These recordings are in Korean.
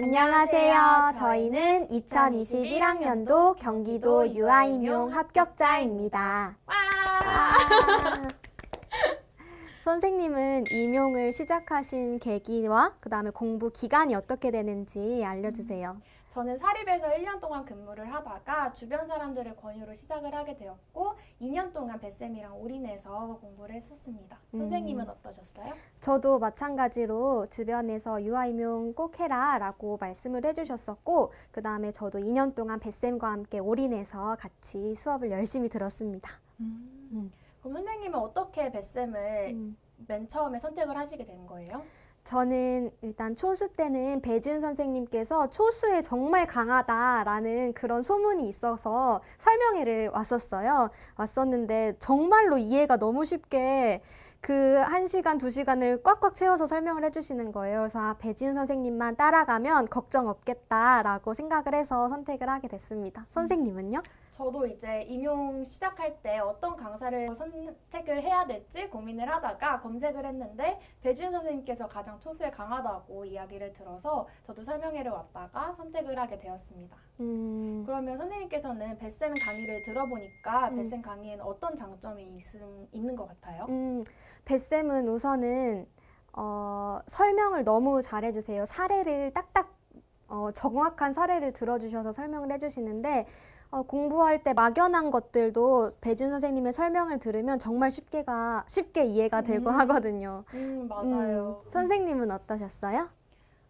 안녕하세요. 저희는 2021학년도 경기도 유아임용 합격자입니다. 와! 아. 선생님은 임용을 시작하신 계기와 그 다음에 공부 기간이 어떻게 되는지 알려주세요. 저는 사립에서 1년 동안 근무를 하다가 주변 사람들의 권유로 시작을 하게 되었고 2년 동안 뱃쌤이랑 올인해서 공부를 했었습니다. 음. 선생님은 어떠셨어요? 저도 마찬가지로 주변에서 유아임용 꼭 해라 라고 말씀을 해주셨었고 그 다음에 저도 2년 동안 뱃쌤과 함께 올인해서 같이 수업을 열심히 들었습니다. 음. 그럼 선생님은 어떻게 뱃쌤을 음. 맨 처음에 선택을 하시게 된 거예요? 저는 일단 초수 때는 배준 선생님께서 초수에 정말 강하다라는 그런 소문이 있어서 설명회를 왔었어요. 왔었는데 정말로 이해가 너무 쉽게 그 한 시간, 두 시간을 꽉꽉 채워서 설명을 해주시는 거예요. 그래서 아, 배지훈 선생님만 따라가면 걱정 없겠다라고 생각을 해서 선택을 하게 됐습니다. 선생님은요? 저도 이제 임용 시작할 때 어떤 강사를 선택을 해야 될지 고민을 하다가 검색을 했는데 배준 선생님께서 가장 초수에 강하다고 이야기를 들어서 저도 설명회를 왔다가 선택을 하게 되었습니다. 음, 그러면 선생님께서는 뱃쌤 강의를 들어보니까 음. 뱃쌤 강의에는 어떤 장점이 있, 있는 것 같아요? 음, 뱃쌤은 우선은 어, 설명을 너무 잘해주세요. 사례를 딱딱 어, 정확한 사례를 들어주셔서 설명을 해주시는데 어, 공부할 때 막연한 것들도 배준 선생님의 설명을 들으면 정말 쉽게가 쉽게 이해가 되고 음. 하거든요. 음, 맞아요. 음, 선생님은 어떠셨어요?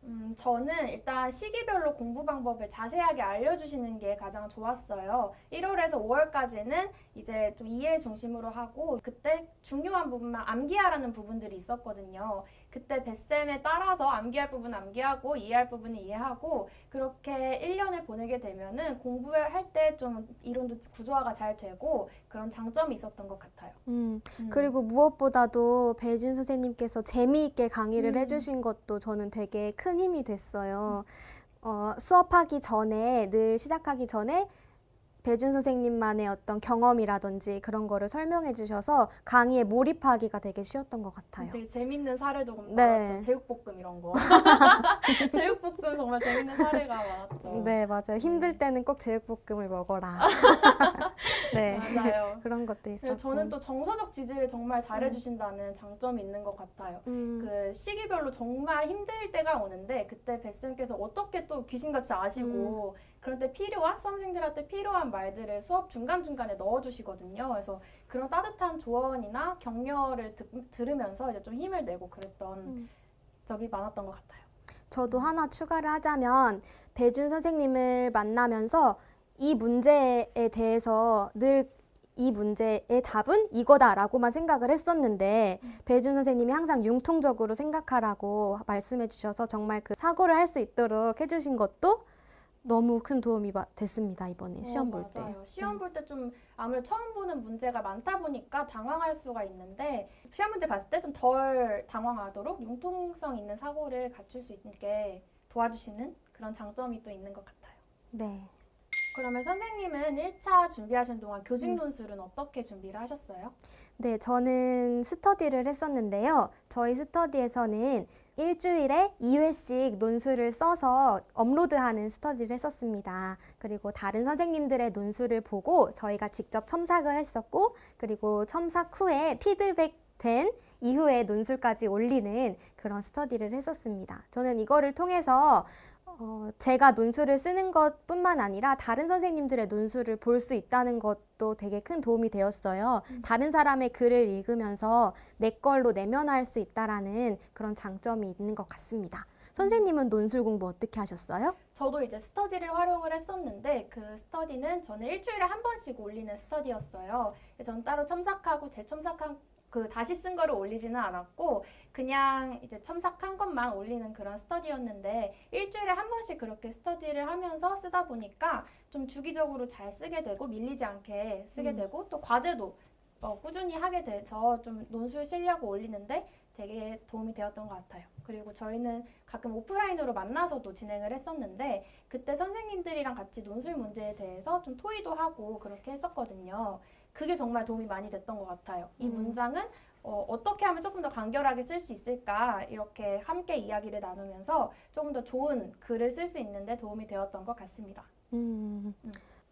음, 저는 일단 시기별로 공부 방법을 자세하게 알려주시는 게 가장 좋았어요. 1월에서 5월까지는 이제 좀 이해 중심으로 하고 그때 중요한 부분만 암기하라는 부분들이 있었거든요. 그때 뱃쌤에 따라서 암기할 부분 암기하고 이해할 부분은 이해하고 그렇게 1년을 보내게 되면은 공부할 때 좀 이론도 구조화가 잘 되고 그런 장점이 있었던 것 같아요. 음, 음. 그리고 무엇보다도 배준 선생님께서 재미있게 강의를 음. 해주신 것도 저는 되게 큰 힘이 됐어요. 어, 수업하기 전에, 늘 시작하기 전에 배준 선생님만의 어떤 경험이라든지 그런 거를 설명해 주셔서 강의에 몰입하기가 되게 쉬웠던 것 같아요. 되게 재밌는 사례도 좀 네. 많았죠. 제육볶음 이런 거. 제육볶음 정말 재밌는 사례가 많았죠. 네, 맞아요. 힘들 음. 때는 꼭 제육볶음을 먹어라. 네, 맞아요. 그런 것도 있었고. 저는 또 정서적 지지를 정말 잘해주신다는 장점이 있는 것 같아요. 음, 그 시기별로 정말 힘들 때가 오는데 그때 뱃쌤께서 어떻게 또 귀신같이 아시고 음. 그럴 때 필요한 수험생들한테 필요한 말들을 수업 중간중간에 넣어주시거든요. 그래서 그런 따뜻한 조언이나 격려를 듣, 들으면서 이제 좀 힘을 내고 그랬던 음. 적이 많았던 것 같아요. 저도 하나 추가를 하자면 배준 선생님을 만나면서 이 문제에 대해서 늘 이 문제의 답은 이거다라고만 생각을 했었는데 배준 선생님이 항상 융통적으로 생각하라고 말씀해 주셔서 정말 그 사고를 할 수 있도록 해주신 것도 너무 큰 도움이 마- 됐습니다 이번에 시험 어, 볼 때. 맞아요. 시험 볼 때 좀 아무래도 처음 보는 문제가 많다 보니까 당황할 수가 있는데 시험 문제 봤을 때 좀 덜 당황하도록 융통성 있는 사고를 갖출 수 있게 도와주시는 그런 장점이 또 있는 것 같아요. 네. 그러면 선생님은 1차 준비하신 동안 교직 음. 논술은 어떻게 준비를 하셨어요? 네, 저는 스터디를 했었는데요. 저희 스터디에서는 일주일에 2회씩 논술을 써서 업로드하는 스터디를 했었습니다. 그리고 다른 선생님들의 논술을 보고 저희가 직접 첨삭을 했었고, 그리고 첨삭 후에 피드백된 이후에 논술까지 올리는 그런 스터디를 했었습니다. 저는 이거를 통해서 어, 제가 논술을 쓰는 것뿐만 아니라 다른 선생님들의 논술을 볼 수 있다는 것도 되게 큰 도움이 되었어요. 다른 사람의 글을 읽으면서 내 걸로 내면할 수 있다라는 그런 장점이 있는 것 같습니다. 선생님은 논술 공부 어떻게 하셨어요? 저도 이제 스터디를 활용을 했었는데 그 스터디는 저는 일주일에 한 번씩 올리는 스터디였어요. 저는 따로 첨삭하고 재첨삭한 그 다시 쓴 거를 올리지는 않았고 그냥 이제 첨삭한 것만 올리는 그런 스터디였는데 일주일에 한 번씩 그렇게 스터디를 하면서 쓰다 보니까 좀 주기적으로 잘 쓰게 되고 밀리지 않게 쓰게 음. 되고 또 과제도 어, 꾸준히 하게 돼서 좀 논술 실력을 올리는데 되게 도움이 되었던 것 같아요. 그리고 저희는 가끔 오프라인으로 만나서도 진행을 했었는데 그때 선생님들이랑 같이 논술 문제에 대해서 좀 토의도 하고 그렇게 했었거든요. 그게 정말 도움이 많이 됐던 것 같아요. 이 음. 문장은 어, 어떻게 하면 조금 더 간결하게 쓸 수 있을까 이렇게 함께 이야기를 나누면서 조금 더 좋은 글을 쓸 수 있는데 도움이 되었던 것 같습니다. 음,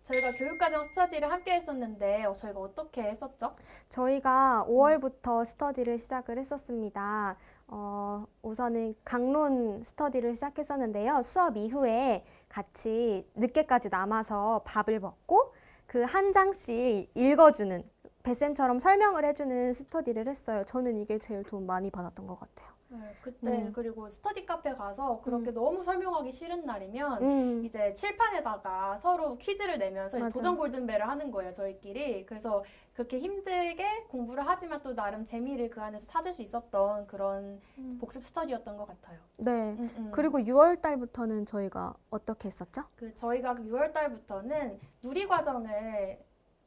저희가 교육과정 스터디를 함께 했었는데 어, 저희가 어떻게 했었죠? 저희가 5월부터 스터디를 시작을 했었습니다. 어, 우선은 강론 스터디를 시작했었는데요. 수업 이후에 같이 늦게까지 남아서 밥을 먹고 그 한 장씩 읽어주는 배쌤처럼 설명을 해주는 스터디를 했어요. 저는 이게 제일 도움 많이 받았던 것 같아요. 네, 그때 음. 그리고 스터디 카페 가서 그렇게 너무 설명하기 싫은 날이면 음, 이제 칠판에다가 서로 퀴즈를 내면서 맞아. 도전 골든벨을 하는 거예요, 저희끼리. 그래서 그렇게 힘들게 공부를 하지만 또 나름 재미를 그 안에서 찾을 수 있었던 그런 음. 복습 스터디였던 것 같아요. 네. 음, 음. 그리고 6월 달부터는 저희가 어떻게 했었죠? 그 저희가 6월 달부터는 누리 과정을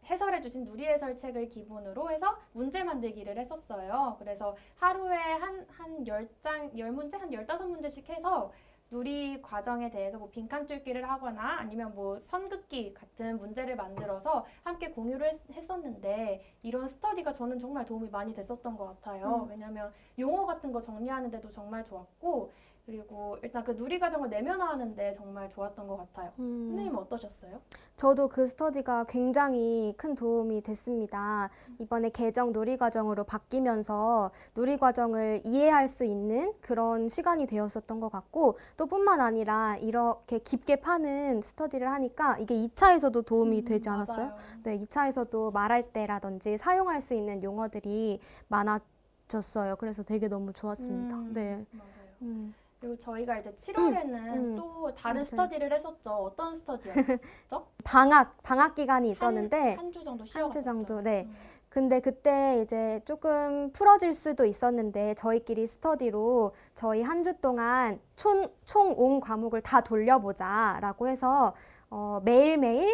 해설해 주신 누리 해설 책을 기본으로 해서 문제 만들기를 했었어요. 그래서 하루에 한, 한 10장, 10문제, 한 15문제씩 해서 누리 과정에 대해서 뭐 빈칸 뚫기를 하거나 아니면 뭐 선긋기 같은 문제를 만들어서 함께 공유를 했, 었는데 이런 스터디가 저는 정말 도움이 많이 됐었던 것 같아요. 음. 왜냐하면 용어 같은 거 정리하는데도 정말 좋았고 그리고 일단 그 누리 과정을 내면화하는데 정말 좋았던 것 같아요. 음. 선생님 은 어떠셨어요? 저도 그 스터디가 굉장히 큰 도움이 됐습니다. 이번에 개정 누리 과정으로 바뀌면서 누리 과정을 이해할 수 있는 그런 시간이 되었었던 것 같고 또 뿐만 아니라 이렇게 깊게 파는 스터디를 하니까 이게 2차에서도 도움이 음, 되지 않았어요? 맞아요. 네, 2차에서도 말할 때라든지 사용할 수 있는 용어들이 많아졌어요. 그래서 되게 너무 좋았습니다. 음, 네. 맞아요. 음. 그리고 저희가 이제 7월에는 음. 또 다른 맞아요. 스터디를 했었죠. 어떤 스터디였죠? 방학, 방학 기간이 있었는데 한 주 정도 한주 쉬어갔었죠. 정도, 네. 음. 근데 그때 이제 조금 풀어질 수도 있었는데 저희끼리 스터디로 저희 한 주 동안 총, 총 온 과목을 다 돌려보자라고 해서 어, 매일매일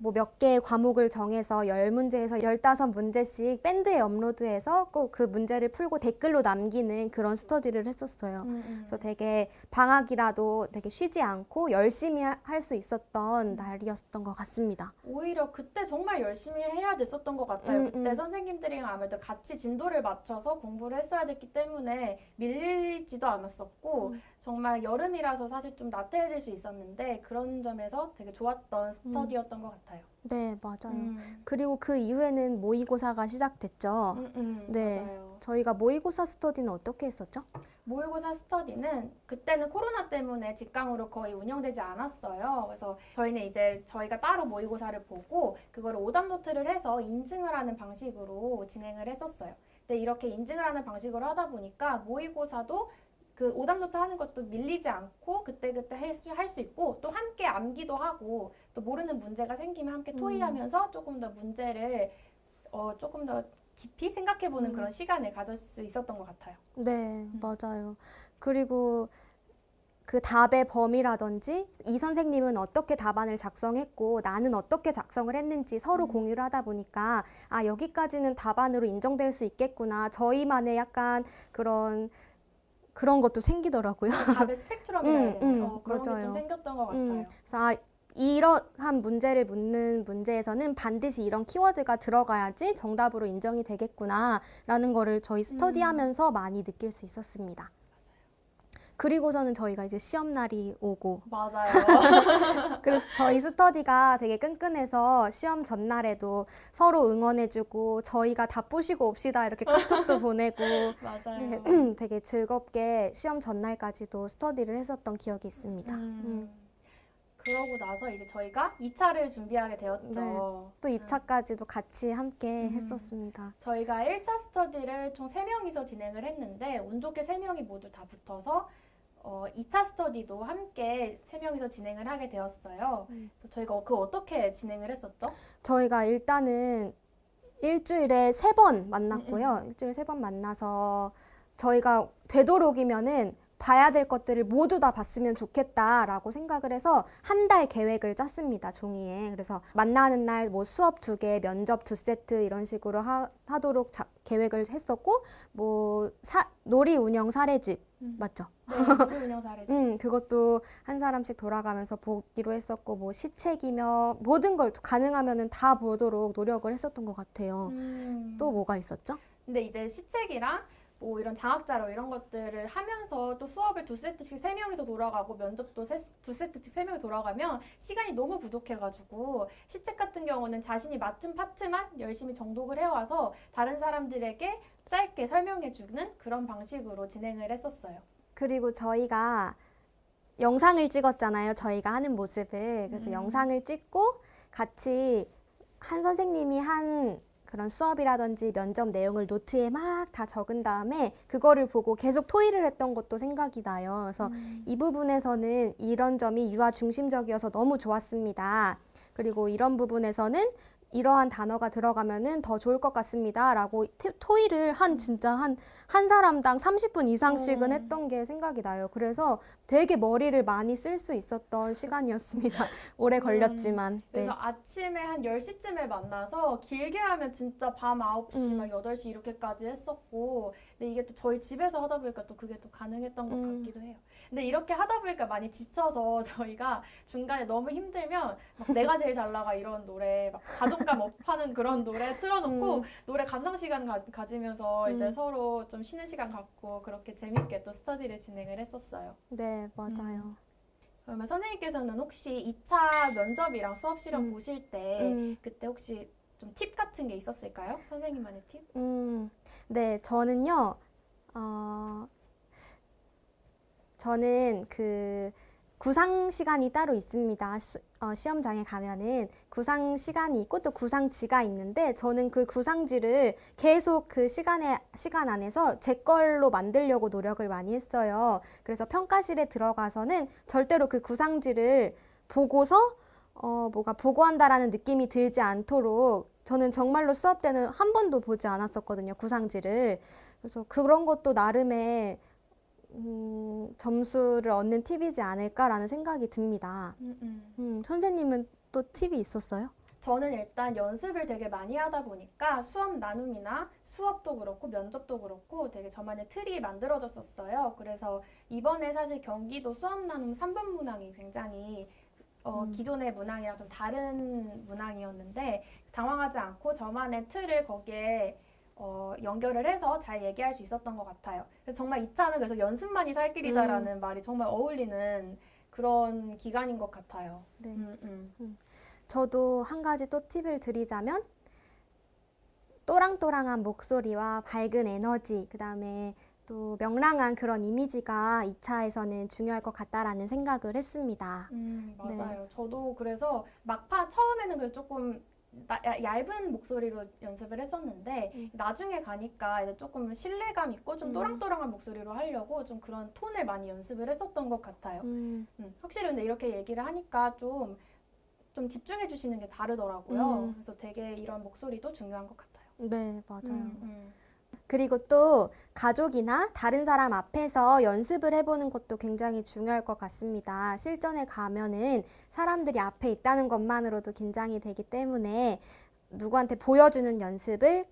뭐 몇 개의 과목을 정해서 10문제에서 15문제씩 밴드에 업로드해서 꼭 그 문제를 풀고 댓글로 남기는 그런 스터디를 했었어요. 음, 음. 그래서 되게 방학이라도 되게 쉬지 않고 열심히 할 수 있었던 날이었던 것 같습니다. 오히려 그때 정말 열심히 해야 됐었던 것 같아요. 음, 그때 음. 선생님들이랑 아무래도 같이 진도를 맞춰서 공부를 했어야 됐기 때문에 밀리지도 않았었고 음. 정말 여름이라서 사실 좀 나태해질 수 있었는데 그런 점에서 되게 좋았던 스터디였던 것 같아요. 네, 맞아요. 음. 그리고 그 이후에는 모의고사가 시작됐죠. 음, 음, 네. 맞아요. 저희가 모의고사 스터디는 어떻게 했었죠? 모의고사 스터디는 그때는 코로나 때문에 직강으로 거의 운영되지 않았어요. 그래서 저희는 이제 저희가 따로 모의고사를 보고 그거를 오답 노트를 해서 인증을 하는 방식으로 진행을 했었어요. 근데 이렇게 인증을 하는 방식으로 하다 보니까 모의고사도 그 오답 노트 하는 것도 밀리지 않고 그때그때 할 수 있고 또 함께 암기도 하고 또 모르는 문제가 생기면 함께 음. 토의하면서 조금 더 문제를 어, 조금 더 깊이 생각해보는 음. 그런 시간을 가질 수 있었던 것 같아요. 네, 맞아요. 그리고 그 답의 범위라든지 이 선생님은 어떻게 답안을 작성했고 나는 어떻게 작성을 했는지 서로 음. 공유를 하다 보니까 아, 여기까지는 답안으로 인정될 수 있겠구나. 저희만의 약간 그런 그런 것도 생기더라고요. 답의 스펙트럼이라 해야 음, 되나요? 음, 어, 그런 게 맞아요. 좀 생겼던 것 같아요. 음, 그래서 아, 이러한 문제를 묻는 문제에서는 반드시 이런 키워드가 들어가야지 정답으로 인정이 되겠구나라는 거를 저희 스터디하면서 많이 느낄 수 있었습니다. 그리고서는 저희가 이제 시험 날이 오고 맞아요. 그래서 저희 스터디가 되게 끈끈해서 시험 전날에도 서로 응원해주고 저희가 다 부시고 옵시다 이렇게 카톡도 보내고 맞아요. 네, 되게 즐겁게 시험 전날까지도 스터디를 했었던 기억이 있습니다. 음. 그러고 나서 이제 저희가 2차를 준비하게 되었죠. 네. 또 2차까지도 같이 함께 음. 했었습니다. 저희가 1차 스터디를 총 3명이서 진행을 했는데 운 좋게 3명이 모두 다 붙어서 어, 2차 스터디도 함께 3명이서 진행을 하게 되었어요. 음. 그래서 저희가 그 어떻게 진행을 했었죠? 저희가 일단은 일주일에 세 번 만났고요. 음, 일주일에 세 번 만나서 저희가 되도록이면은 봐야 될 것들을 모두 다 봤으면 좋겠다라고 생각을 해서 한 달 계획을 짰습니다 종이에 그래서 만나는 날 뭐 수업 두 개 면접 두 세트 이런 식으로 하, 하도록 자- 계획을 했었고 뭐 사, 놀이 운영 사례집 음. 맞죠? 네, 운영. 음, 그것도 한 사람씩 돌아가면서 보기로 했었고, 뭐 시책이며 모든 걸 가능하면은 다 보도록 노력을 했었던 것 같아요. 음. 또 뭐가 있었죠? 근데 이제 시책이랑 뭐 이런 장학자료 이런 것들을 하면서 또 수업을 두 세트씩 세 명이서 돌아가고 면접도 세, 두 세트씩 세 명이 돌아가면 시간이 너무 부족해가지고 시책 같은 경우는 자신이 맡은 파트만 열심히 정독을 해와서 다른 사람들에게 짧게 설명해주는 그런 방식으로 진행을 했었어요. 그리고 저희가 영상을 찍었잖아요. 저희가 하는 모습을. 그래서 음. 영상을 찍고 같이 한 선생님이 한 그런 수업이라든지 면접 내용을 노트에 막 다 적은 다음에 그거를 보고 계속 토의를 했던 것도 생각이 나요. 그래서 음. 이 부분에서는 이런 점이 유아 중심적이어서 너무 좋았습니다. 그리고 이런 부분에서는 이러한 단어가 들어가면은 더 좋을 것 같습니다. 라고 티- 토의를 한 진짜 한, 한 사람당 30분 이상씩은 음. 했던 게 생각이 나요. 그래서 되게 머리를 많이 쓸 수 있었던 시간이었습니다. 오래 음. 걸렸지만. 네. 그래서 아침에 한 10시쯤에 만나서 길게 하면 진짜 밤 9시, 음. 막 8시 이렇게까지 했었고 근데 이게 또 저희 집에서 하다 보니까 또 그게 또 가능했던 것 음. 같기도 해요. 근데 이렇게 하다 보니까 많이 지쳐서 저희가 중간에 너무 힘들면 막 내가 제일 잘 나가 이런 노래 막 자존감 업하는 그런 노래 틀어놓고 음. 노래 감상 시간 가, 가지면서 이제 음. 서로 좀 쉬는 시간 갖고 그렇게 재밌게 또 스터디를 진행을 했었어요. 네, 맞아요. 그러면 선생님께서는 혹시 2차 면접이랑 수업 실험 음. 보실 때 음. 그때 혹시 좀 팁 같은 게 있었을까요? 선생님만의 팁? 음, 네, 저는요, 어, 저는 그 구상 시간이 따로 있습니다. 수- 어, 시험장에 가면은 구상 시간이 있고 또 구상지가 있는데 저는 그 구상지를 계속 그 시간에, 시간 안에서 제 걸로 만들려고 노력을 많이 했어요. 그래서 평가실에 들어가서는 절대로 그 구상지를 보고서 어, 뭐가 보고한다라는 느낌이 들지 않도록 저는 정말로 수업 때는 한 번도 보지 않았었거든요, 구상지를. 그래서 그런 것도 나름의 음, 점수를 얻는 팁이지 않을까라는 생각이 듭니다. 음, 음. 음, 선생님은 또 팁이 있었어요? 저는 일단 연습을 되게 많이 하다 보니까 수업 나눔이나 수업도 그렇고 면접도 그렇고 되게 저만의 틀이 만들어졌었어요. 그래서 이번에 사실 경기도 수업 나눔 3번 문항이 굉장히 어, 음. 기존의 문항이랑 좀 다른 문항이었는데 당황하지 않고 저만의 틀을 거기에 어, 연결을 해서 잘 얘기할 수 있었던 것 같아요. 그래서 정말 2차는 그래서 연습만이 살 길이다라는 말이 정말 어울리는 그런 기간인 것 같아요. 네. 음, 음. 저도 한 가지 또 팁을 드리자면 또랑또랑한 목소리와 밝은 에너지, 그 다음에 또 명랑한 그런 이미지가 2차에서는 중요할 것 같다라는 생각을 했습니다. 음, 네. 맞아요. 저도 그래서 막판 처음에는 그래서 조금 나- 야- 얇은 목소리로 연습을 했었는데 음. 나중에 가니까 이제 조금 신뢰감 있고 좀 음. 또랑또랑한 목소리로 하려고 좀 그런 톤을 많이 연습을 했었던 것 같아요. 음, 음, 확실히 근데 이렇게 얘기를 하니까 좀, 좀 집중해 주시는 게 다르더라고요. 음. 그래서 되게 이런 목소리도 중요한 것 같아요. 네, 맞아요. 음, 음. 그리고 또 가족이나 다른 사람 앞에서 연습을 해보는 것도 굉장히 중요할 것 같습니다. 실전에 가면은 사람들이 앞에 있다는 것만으로도 긴장이 되기 때문에 누구한테 보여주는 연습을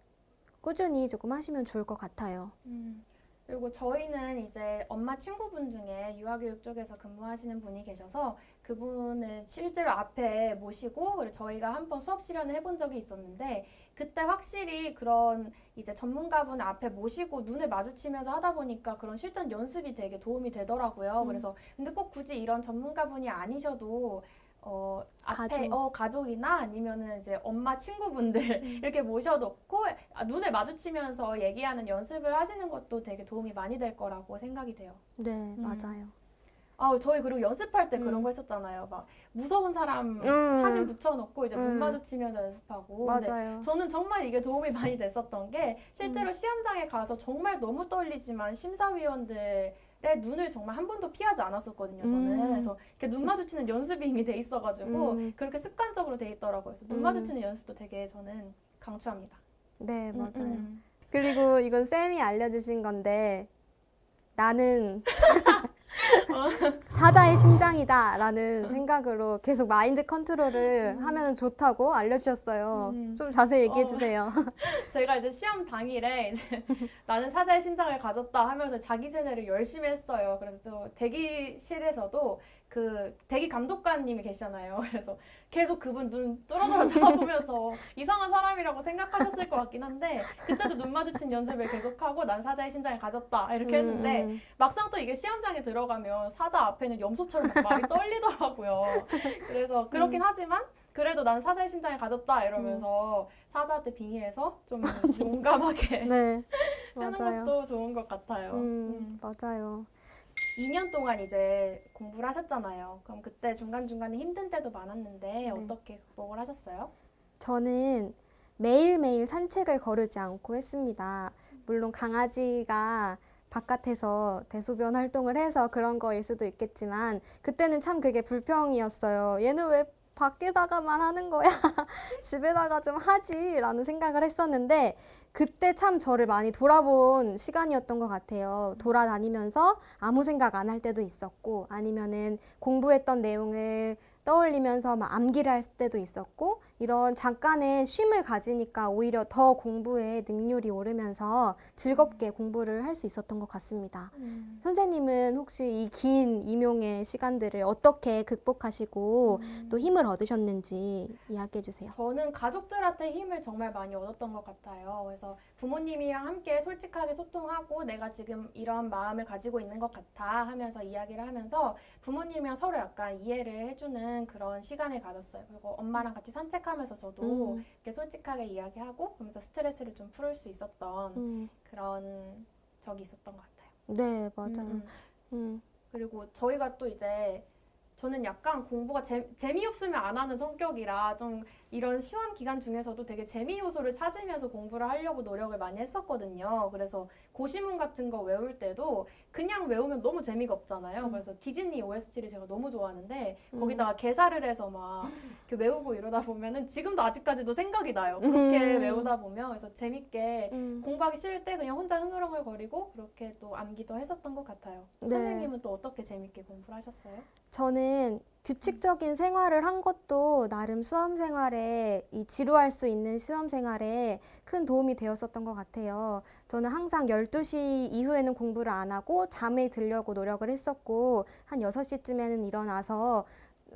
꾸준히 조금 하시면 좋을 것 같아요. 음, 그리고 저희는 이제 엄마 친구분 중에 유아교육 쪽에서 근무하시는 분이 계셔서 그분을 실제로 앞에 모시고 저희가 한번 수업 실현을 해본 적이 있었는데 그때 확실히 그런 이제 전문가분 앞에 모시고 눈을 마주치면서 하다 보니까 그런 실전 연습이 되게 도움이 되더라고요. 음. 그래서 근데 꼭 굳이 이런 전문가분이 아니셔도 어 앞에 가족. 어 가족이나 아니면은 이제 엄마 친구분들 이렇게 모셔놓고 아, 눈을 마주치면서 얘기하는 연습을 하시는 것도 되게 도움이 많이 될 거라고 생각이 돼요. 네, 맞아요. 아, 저희 그리고 연습할 때 그런 음. 거 했었잖아요. 막 무서운 사람 음. 사진 붙여놓고 이제 눈 음. 마주치면서 연습하고. 근데 맞아요. 저는 정말 이게 도움이 많이 됐었던 게 실제로 시험장에 가서 정말 너무 떨리지만 심사위원들 의 눈을 정말 한 번도 피하지 않았었거든요. 저는 음. 그래서 이렇게 눈 마주치는 연습이 이미 돼 있어가지고 음. 그렇게 습관적으로 돼 있더라고요. 그래서 눈 음. 마주치는 연습도 되게 저는 강추합니다. 네, 음, 맞아요. 음. 그리고 이건 쌤이 알려주신 건데 나는 사자의 심장이다라는 생각으로 계속 마인드 컨트롤을 하면 좋다고 알려주셨어요. 음. 좀 자세히 얘기해 어. 주세요. 제가 이제 시험 당일에 이제 나는 사자의 심장을 가졌다 하면서 자기 전에를 열심히 했어요. 그래서 또 대기실에서도 그 대기 감독관님이 계시잖아요. 그래서 계속 그분 눈 뚫어져라 쳐다보면서 이상한 사람이라고 생각하셨을 것 같긴 한데 그때도 눈 마주친 연습을 계속하고 난 사자의 심장을 가졌다 이렇게 했는데 음, 막상 또 이게 시험장에 들어가면 사자 앞에는 염소처럼 막 말이 떨리더라고요. 그래서 그렇긴 하지만 그래도 난 사자의 심장을 가졌다 이러면서 사자한테 빙의해서 좀 용감하게 네, 하는 맞아요. 것도 좋은 것 같아요. 음, 음. 맞아요. 2년 동안 이제 공부를 하셨잖아요. 그럼 그때 중간중간에 힘든 때도 많았는데 어떻게 극복을 하셨어요? 저는 매일매일 산책을 거르지 않고 했습니다. 물론 강아지가 바깥에서 대소변 활동을 해서 그런 거일 수도 있겠지만 그때는 참 그게 불평이었어요. 얘는 왜 밖에다가만 하는 거야? 집에다가 좀 하지라는 생각을 했었는데 그때 참 저를 많이 돌아본 시간이었던 것 같아요. 돌아다니면서 아무 생각 안 할 때도 있었고 아니면은 공부했던 내용을 떠올리면서 막 암기를 할 때도 있었고 이런 잠깐의 쉼을 가지니까 오히려 더 공부에 능률이 오르면서 즐겁게 공부를 할 수 있었던 것 같습니다. 선생님은 혹시 이 긴 임용의 시간들을 어떻게 극복하시고 또 힘을 얻으셨는지 이야기해 주세요. 저는 가족들한테 힘을 정말 많이 얻었던 것 같아요. 그래서 부모님이랑 함께 솔직하게 소통하고 내가 지금 이런 마음을 가지고 있는 것 같아 하면서 이야기를 하면서 부모님이랑 서로 약간 이해를 해주는 그런 시간을 가졌어요. 그리고 엄마랑 같이 산책 하면서 저도 음, 이렇게 솔직하게 이야기하고 그러면서 스트레스를 좀 풀을 수 있었던 음, 그런 적이 있었던 것 같아요. 네, 맞아요. 음, 음. 음, 그리고 저희가 또 이제 저는 약간 공부가 재, 재미없으면 안 하는 성격이라 좀 이런 시험 기간 중에서도 되게 재미 요소를 찾으면서 공부를 하려고 노력을 많이 했었거든요. 그래서 고시문 같은 거 외울 때도 그냥 외우면 너무 재미가 없잖아요. 음. 그래서 디즈니 OST를 제가 너무 좋아하는데 음. 거기다가 개사를 해서 막 이렇게 외우고 이러다 보면은 지금도 아직까지도 생각이 나요. 그렇게 음. 외우다 보면 그래서 재밌게 음. 공부하기 싫을 때 그냥 혼자 흥얼흥얼거리고 그렇게 또 암기도 했었던 것 같아요. 네. 선생님은 또 어떻게 재밌게 공부를 하셨어요? 저는 규칙적인 생활을 한 것도 나름 수험 생활에 이 지루할 수 있는 수험 생활에 큰 도움이 되었었던 것 같아요. 저는 항상 12시 이후에는 공부를 안 하고 잠에 들려고 노력을 했었고 한 6시쯤에는 일어나서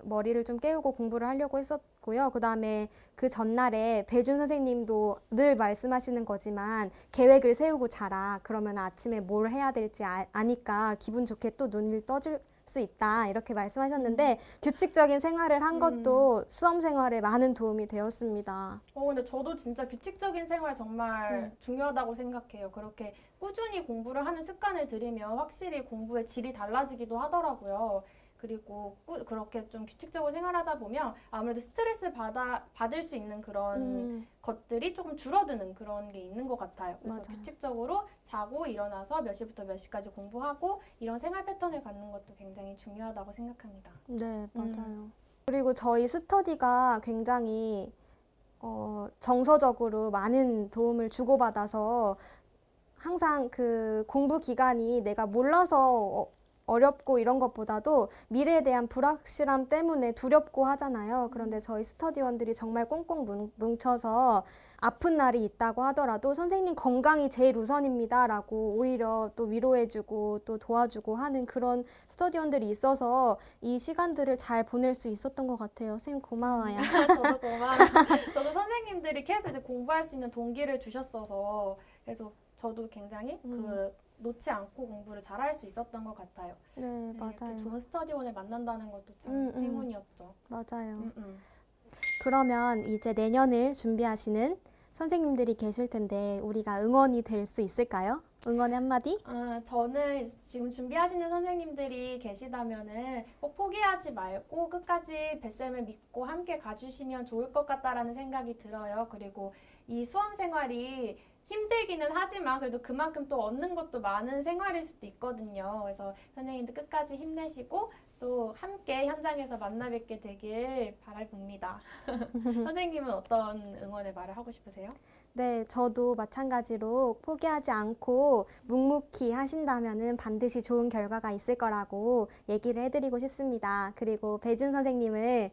머리를 좀 깨우고 공부를 하려고 했었고요. 그 다음에 그 전날에 배준 선생님도 늘 말씀하시는 거지만 계획을 세우고 자라. 그러면 아침에 뭘 해야 될지 아, 아니까 기분 좋게 또 눈을 떠줄 수 있다. 이렇게 말씀하셨는데 규칙적인 생활을 한 음. 것도 수험 생활에 많은 도움이 되었습니다. 어, 근데 저도 진짜 규칙적인 생활 정말 음. 중요하다고 생각해요. 그렇게 꾸준히 공부를 하는 습관을 들이면 확실히 공부의 질이 달라지기도 하더라고요. 그리고 꾸, 그렇게 좀 규칙적으로 생활하다 보면 아무래도 스트레스 받아, 받을 수 있는 그런 음, 것들이 조금 줄어드는 그런 게 있는 것 같아요. 그래서 맞아요. 규칙적으로 자고 일어나서 몇 시부터 몇 시까지 공부하고 이런 생활 패턴을 갖는 것도 굉장히 중요하다고 생각합니다. 네, 음. 맞아요. 그리고 저희 스터디가 굉장히 어, 정서적으로 많은 도움을 주고받아서 항상 그 공부 기간이 내가 몰라서 어, 어렵고 이런 것보다도 미래에 대한 불확실함 때문에 두렵고 하잖아요. 그런데 저희 스터디원들이 정말 꽁꽁 뭉- 뭉쳐서 아픈 날이 있다고 하더라도 선생님 건강이 제일 우선입니다 라고 오히려 또 위로해주고 또 도와주고 하는 그런 스터디원들이 있어서 이 시간들을 잘 보낼 수 있었던 것 같아요. 선생님 고마워요. 저도 고마워요. 저도 선생님들이 계속 이제 공부할 수 있는 동기를 주셨어서 그래서 저도 굉장히 음. 그 놓지 않고 공부를 잘할 수 있었던 것 같아요. 네, 네, 이렇게 맞아요. 좋은 스터디원을 만난다는 것도 참 음, 음. 행운이었죠. 맞아요. 음, 음. 그러면 이제 내년을 준비하시는 선생님들이 계실 텐데 우리가 응원이 될 수 있을까요? 응원의 한마디? 아, 저는 지금 준비하시는 선생님들이 계시다면은 꼭 포기하지 말고 끝까지 뱃쌤을 믿고 함께 가주시면 좋을 것 같다라는 생각이 들어요. 그리고 이 수험 생활이 힘들기는 하지만 그래도 그만큼 또 얻는 것도 많은 생활일 수도 있거든요. 그래서 선생님들 끝까지 힘내시고 또 함께 현장에서 만나 뵙게 되길 바라봅니다. 선생님은 어떤 응원의 말을 하고 싶으세요? 네, 저도 마찬가지로 포기하지 않고 묵묵히 하신다면은 반드시 좋은 결과가 있을 거라고 얘기를 해드리고 싶습니다. 그리고 배준 선생님을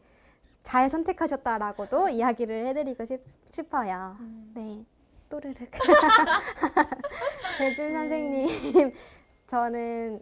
잘 선택하셨다라고도 이야기를 해드리고 싶, 싶어요. 네, 또르륵. 배준 선생님, 저는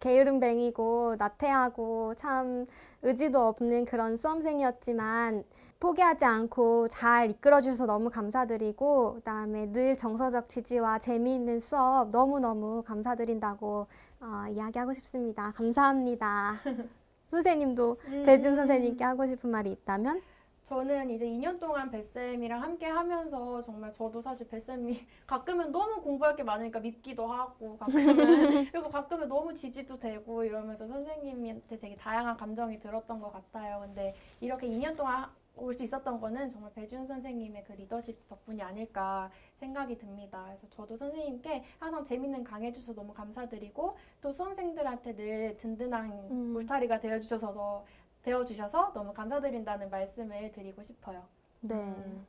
게으름뱅이고 나태하고 참 의지도 없는 그런 수험생이었지만 포기하지 않고 잘 이끌어주셔서 너무 감사드리고 그다음에 늘 정서적 지지와 재미있는 수업 너무너무 감사드린다고 어, 이야기하고 싶습니다. 감사합니다. 선생님도 배준 선생님께 하고 싶은 말이 있다면? 저는 이제 2년 동안 뱃쌤이랑 함께 하면서 정말 저도 사실 뱃쌤이 가끔은 너무 공부할 게 많으니까 밉기도 하고 가끔은 그리고 가끔은 너무 지지도 되고 이러면서 선생님한테 되게 다양한 감정이 들었던 것 같아요. 근데 이렇게 2년 동안 올 수 있었던 거는 정말 배준 선생님의 그 리더십 덕분이 아닐까 생각이 듭니다. 그래서 저도 선생님께 항상 재밌는 강의 해주셔서 너무 감사드리고 또 수험생들한테 늘 든든한 음. 울타리가 되어 주셔서 되어주셔서 너무 감사드린다는 말씀을 드리고 싶어요. 네. 음.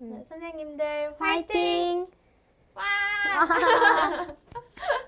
음. 선생님들 화이팅! 화이팅! 와!